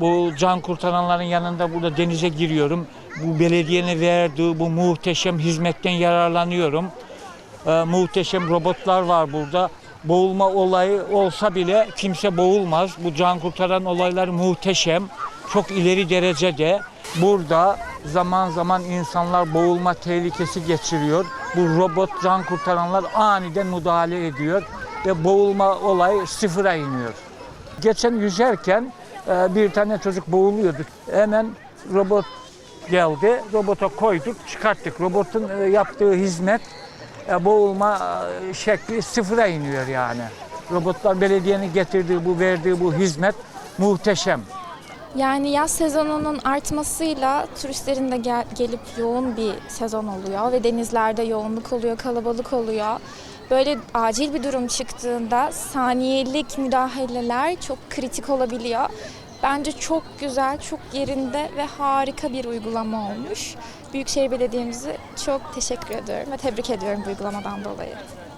Bu can kurtaranların yanında burada denize giriyorum. Bu belediyenin verdiği bu muhteşem hizmetten yararlanıyorum. Ee, muhteşem robotlar var burada. Boğulma olayı olsa bile kimse boğulmaz. Bu can kurtaran olaylar muhteşem. Çok ileri derecede. Burada zaman zaman insanlar boğulma tehlikesi geçiriyor. Bu robot can kurtaranlar aniden müdahale ediyor ve boğulma olayı sıfıra iniyor. Geçen yüzerken bir tane çocuk boğuluyordu. Hemen robot geldi. Robota koyduk, çıkarttık. Robotun e, yaptığı hizmet e, boğulma e, şekli sıfıra iniyor yani. Robotlar belediyenin getirdiği bu verdiği bu hizmet muhteşem. Yani yaz sezonunun artmasıyla turistlerin de gel- gelip yoğun bir sezon oluyor ve denizlerde yoğunluk oluyor, kalabalık oluyor. Böyle acil bir durum çıktığında saniyelik müdahaleler çok kritik olabiliyor. Bence çok güzel, çok yerinde ve harika bir uygulama olmuş. Büyükşehir Belediye'mize çok teşekkür ediyorum ve tebrik ediyorum bu uygulamadan dolayı.